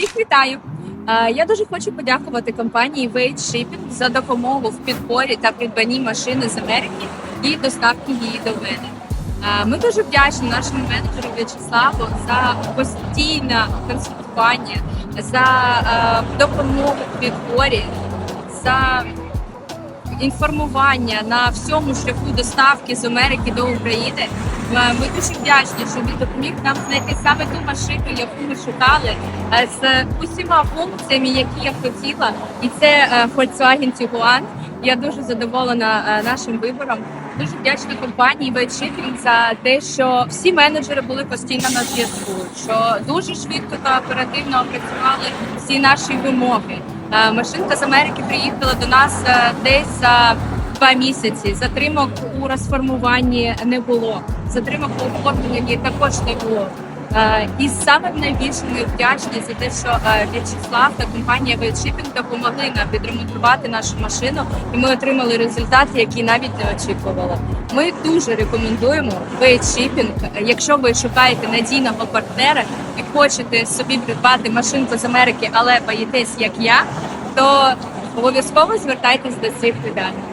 Всіх вітаю! Е, Я дуже хочу подякувати компанії Wade Shipping за допомогу в підборі та придбанні машини з Америки і доставки її до мене. Е, Ми дуже вдячні нашому менеджеру В'ячеславу за постійне консультування, за е, допомогу в підборі, за інформування на всьому шляху доставки з Америки до України. Е, Ми дуже вдячні, що він допоміг нам знайти саме ту машину, яку ми шукали, е, з усіма функціями, які я хотіла. І це е, Volkswagen Tiguan. Я дуже задоволена нашим вибором. Дуже вдячна компанії Wade за те, що всі менеджери були постійно на зв'язку, що дуже швидко та оперативно опрацювали всі наші вимоги. Е, Машинка з Америки приїхала до нас е, десь за два місяці. Затримок у розформуванні не було. Затримок у оформленні також не було. Е, І саме найбільше ми вдячні за те, що е, В'ячеслав та компанія Shipping допомогли нам відремонтувати нашу машину, і ми отримали результати, які навіть не очікували. Ми дуже рекомендуємо Shipping. Якщо ви шукаєте надійного партнера і хочете собі придбати машинку з Америки, але боїтесь, як я, то обов'язково звертайтесь до цих людей.